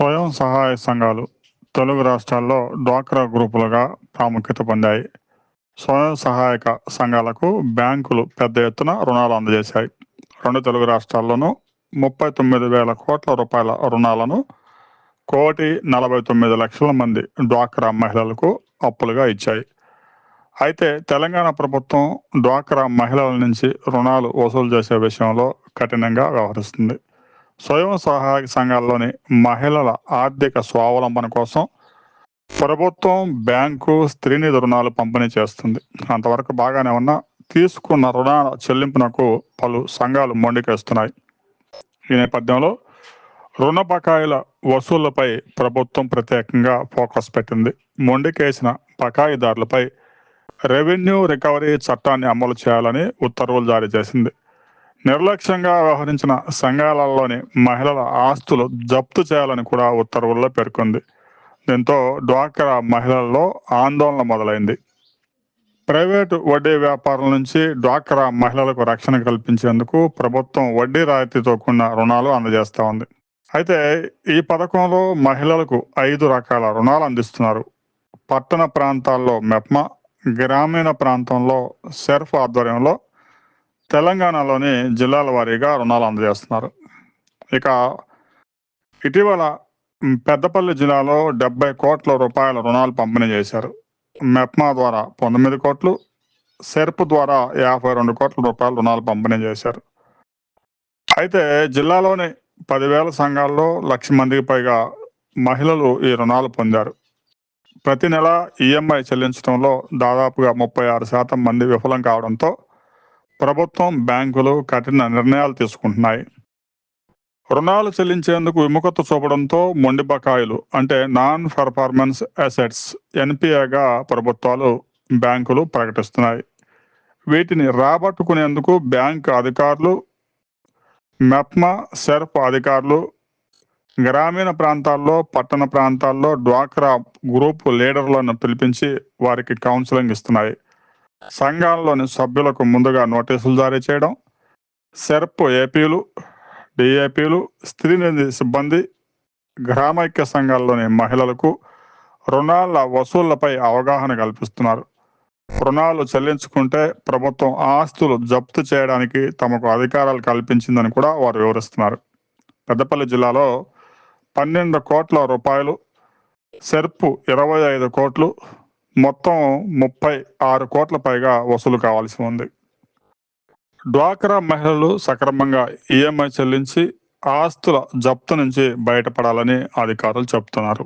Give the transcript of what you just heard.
స్వయం సహాయ సంఘాలు తెలుగు రాష్ట్రాల్లో డ్వాక్రా గ్రూపులుగా ప్రాముఖ్యత పొందాయి. స్వయం సహాయక సంఘాలకు బ్యాంకులు పెద్ద ఎత్తున రుణాలు అందజేశాయి. రెండు తెలుగు రాష్ట్రాల్లోనూ ముప్పై తొమ్మిది వేల కోట్ల రూపాయల రుణాలను కోటి నలభై తొమ్మిది లక్షల మంది డ్వాక్రా మహిళలకు అప్పులుగా ఇచ్చాయి. అయితే తెలంగాణ ప్రభుత్వం డ్వాక్రా మహిళల నుంచి రుణాలు వసూలు చేసే విషయంలో కఠినంగా వ్యవహరిస్తుంది. స్వయం సహాయక సంఘాల్లోని మహిళల ఆర్థిక స్వావలంబన కోసం ప్రభుత్వం బ్యాంకు స్త్రీనిధి రుణాలు పంపిణీ చేస్తుంది. అంతవరకు బాగానే ఉన్నా తీసుకున్న రుణాల చెల్లింపునకు పలు సంఘాలు మొండికేస్తున్నాయి. ఈ నేపథ్యంలో రుణ బకాయిల వసూళ్ళపై ప్రభుత్వం ప్రత్యేకంగా ఫోకస్ పెట్టింది. మొండికేసిన బకాయిదారులపై రెవెన్యూ రికవరీ చట్టాన్ని అమలు చేయాలని ఉత్తర్వులు జారీ చేసింది. నిర్లక్ష్యంగా వ్యవహరించిన సంఘాలలోని మహిళల ఆస్తులు జప్తు చేయాలని కూడా ఉత్తర్వుల్లో పేర్కొంది. దీంతో డ్వాక్రా మహిళల్లో ఆందోళన మొదలైంది. ప్రైవేటు వడ్డీ వ్యాపారం నుంచి డ్వాక్రా మహిళలకు రక్షణ కల్పించేందుకు ప్రభుత్వం వడ్డీ రాయితీతో కూడిన రుణాలు అందజేస్తా ఉంది. అయితే ఈ పథకంలో మహిళలకు ఐదు రకాల రుణాలు అందిస్తున్నారు. పట్టణ ప్రాంతాల్లో మెప్మా గ్రామీణ ప్రాంతంలో సెర్ఫ్ ఆధ్వర్యంలో తెలంగాణలోని జిల్లాల వారీగా రుణాలు అందజేస్తున్నారు. ఇక ఇటీవల పెద్దపల్లి జిల్లాలో డెబ్బై కోట్ల రూపాయల రుణాలు పంపిణీ చేశారు. మెప్మా ద్వారా పంతొమ్మిది కోట్లు సెర్ప్ ద్వారా యాభై రెండు కోట్ల రూపాయల రుణాలు పంపిణీ చేశారు. అయితే జిల్లాలోని పదివేల సంఘాల్లో లక్ష మందికి పైగా మహిళలు ఈ రుణాలు పొందారు. ప్రతి నెల ఈఎంఐ చెల్లించడంలో దాదాపుగా ముప్పై ఆరు శాతం మంది విఫలం కావడంతో ప్రభుత్వం బ్యాంకులు కఠిన నిర్ణయాలు తీసుకుంటున్నాయి. రుణాలు చెల్లించేందుకు విముఖత చూపడంతో మొండి బకాయిలు అంటే నాన్ పర్ఫార్మెన్స్ అసెట్స్ ఎన్పిఏగా ప్రభుత్వాలు బ్యాంకులు ప్రకటిస్తున్నాయి. వీటిని రాబట్టుకునేందుకు బ్యాంక్ అధికారులు మెప్మా సెర్ఫ్ అధికారులు గ్రామీణ ప్రాంతాల్లో పట్టణ ప్రాంతాల్లో డ్వాక్రా గ్రూప్ లీడర్లను పిలిపించి వారికి కౌన్సిలింగ్ ఇస్తున్నాయి. సంఘాల్లోని సభ్యులకు ముందుగా నోటీసులు జారీ చేయడం సెర్ప్ ఏపీలు డిఏపీలు స్త్రీ సిబ్బంది గ్రామైక్య సంఘాల్లోని మహిళలకు రుణాల వసూళ్ళపై అవగాహన కల్పిస్తున్నారు. రుణాలు చెల్లించుకుంటే ప్రభుత్వం ఆస్తులు జప్తు చేయడానికి తమకు అధికారాలు కల్పించిందని కూడా వారు వివరిస్తున్నారు. పెద్దపల్లి జిల్లాలో పన్నెండు కోట్ల రూపాయలు సెర్పు ఇరవై ఐదు కోట్లు మొత్తం ముప్పై ఆరు కోట్ల పైగా వసూలు కావాల్సి ఉంది. డ్వాక్రా మహిళలు సక్రమంగా ఈఎంఐ చెల్లించి ఆస్తుల జప్తు నుంచి బయటపడాలని అధికారులు చెబుతున్నారు